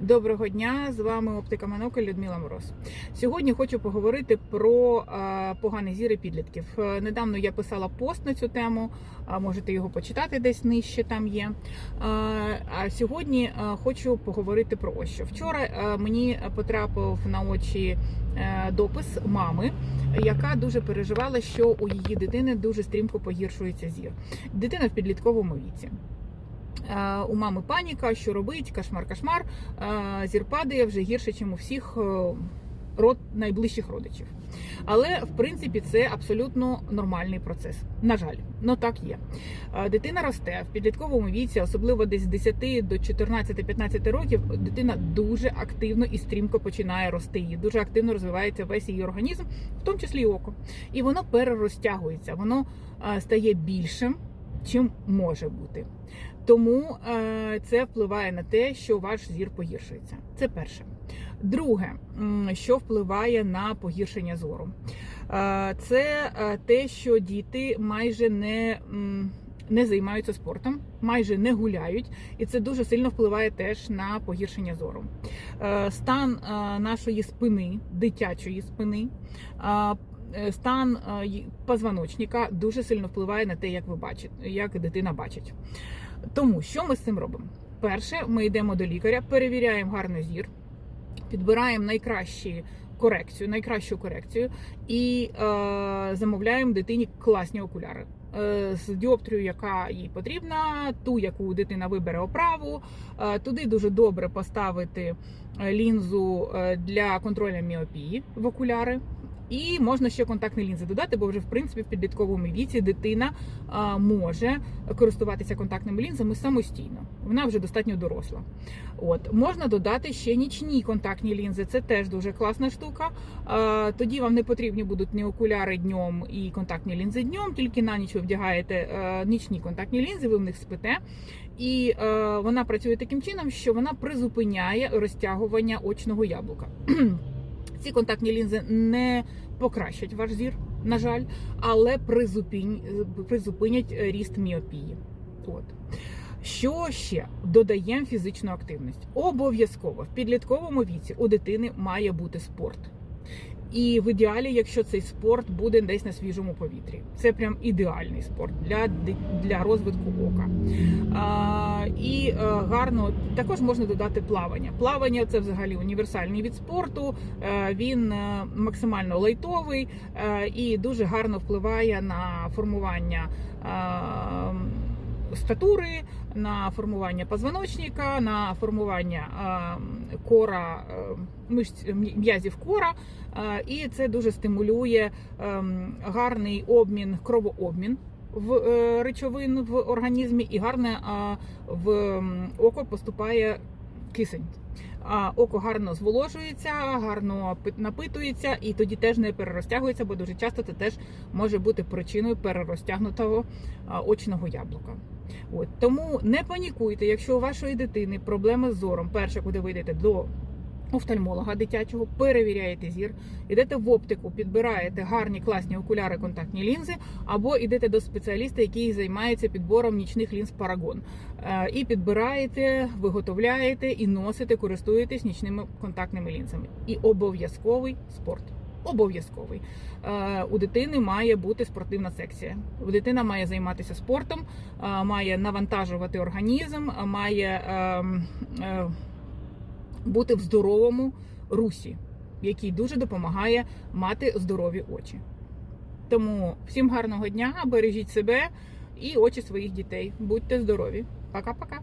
Доброго дня! З вами оптика Монокль Людмила Мороз. Сьогодні хочу поговорити про е, поганий зір і підлітків. Е, Недавно я писала пост на цю тему, а можете його почитати десь нижче. Там є. Е, А сьогодні е, хочу поговорити про ось що. Вчора е, мені потрапив на очі е, допис мами, яка дуже переживала, що у її дитини дуже стрімко погіршується зір. Дитина в підлітковому віці. Е, У мами паніка, що робить, кошмар, кошмар. Е, Зір падає вже гірше, ніж у всіх е, род найближчих родичів. Але в принципі це абсолютно нормальний процес. На жаль, ну так є. Дитина росте в підлітковому віці, особливо десь з 10 до 14-15 років. Дитина дуже активно і стрімко починає рости. І дуже активно розвивається весь її організм, в тому числі і око. І воно перерозтягується, воно стає більшим, чим може бути. Тому е, це впливає на те, що ваш зір погіршується. Це перше. Друге, що впливає на погіршення зору, е, це е, те, що діти майже не. Не займаються спортом, майже не гуляють, і це дуже сильно впливає теж на погіршення зору. Стан нашої спини, дитячої спини, стан е, позвоночника дуже сильно впливає на те, як ви бачите, як дитина бачить. Тому що ми з цим робимо? Перше, ми йдемо до лікаря, перевіряємо гарно зір, підбираємо найкращі корекцію, найкращу корекцію і е, замовляємо дитині класні окуляри. е, З діоптрією, яка їй потрібна, ту, яку дитина вибере оправу. Е, Туди дуже добре поставити е, лінзу е, для контролю міопії в окуляри. І можна ще контактні лінзи додати, бо вже в принципі в підлітковому віці дитина може користуватися контактними лінзами самостійно. Вона вже достатньо доросла. От можна додати ще нічні контактні лінзи. Це теж дуже класна штука. Тоді вам не потрібні будуть ні окуляри днем і контактні лінзи днем, тільки на ніч ви вдягаєте нічні контактні лінзи, ви в них спите. І вона працює таким чином, що вона призупиняє розтягування очного яблука. Ці контактні лінзи не покращать ваш зір, на жаль, але призупинять е, ріст міопії. От. Що ще додаємо фізичну активність? Обов'язково в підлітковому віці у дитини має бути спорт. І в ідеалі, якщо цей спорт буде десь на свіжому повітрі, це прям ідеальний спорт для, для розвитку ока. А, і е, гарно також можна додати плавання. Плавання це взагалі універсальний від спорту. Е, він е, максимально лайтовий і дуже гарно впливає на формування. Статури на формування позвоночника, на формування кора е, мишць м'язів кора, е, і це дуже стимулює е, гарний обмін, кровообмін в речовин в організмі, і гарне в око поступає кисень. Око гарно зволожується, гарно пи- напитується, і тоді теж не перерозтягується, бо дуже часто це теж може бути причиною перерозтягнутого очного яблука. От тому не панікуйте, якщо у вашої дитини проблеми з зором, перше, куди ви йдете до офтальмолога дитячого, перевіряєте зір, йдете в оптику, підбираєте гарні класні окуляри, контактні лінзи, або йдете до спеціаліста, який займається підбором нічних лінз Парагон. Е, І підбираєте, виготовляєте і носите, користуєтесь нічними контактними лінзами. І обов'язковий спорт. Обов'язковий Е, у дитини має бути спортивна секція. Дитина має займатися спортом, е, має навантажувати організм, має ем, е, бути в здоровому русі, який дуже допомагає мати здорові очі. Тому всім гарного дня, бережіть себе і очі своїх дітей. Будьте здорові. Пока-пока.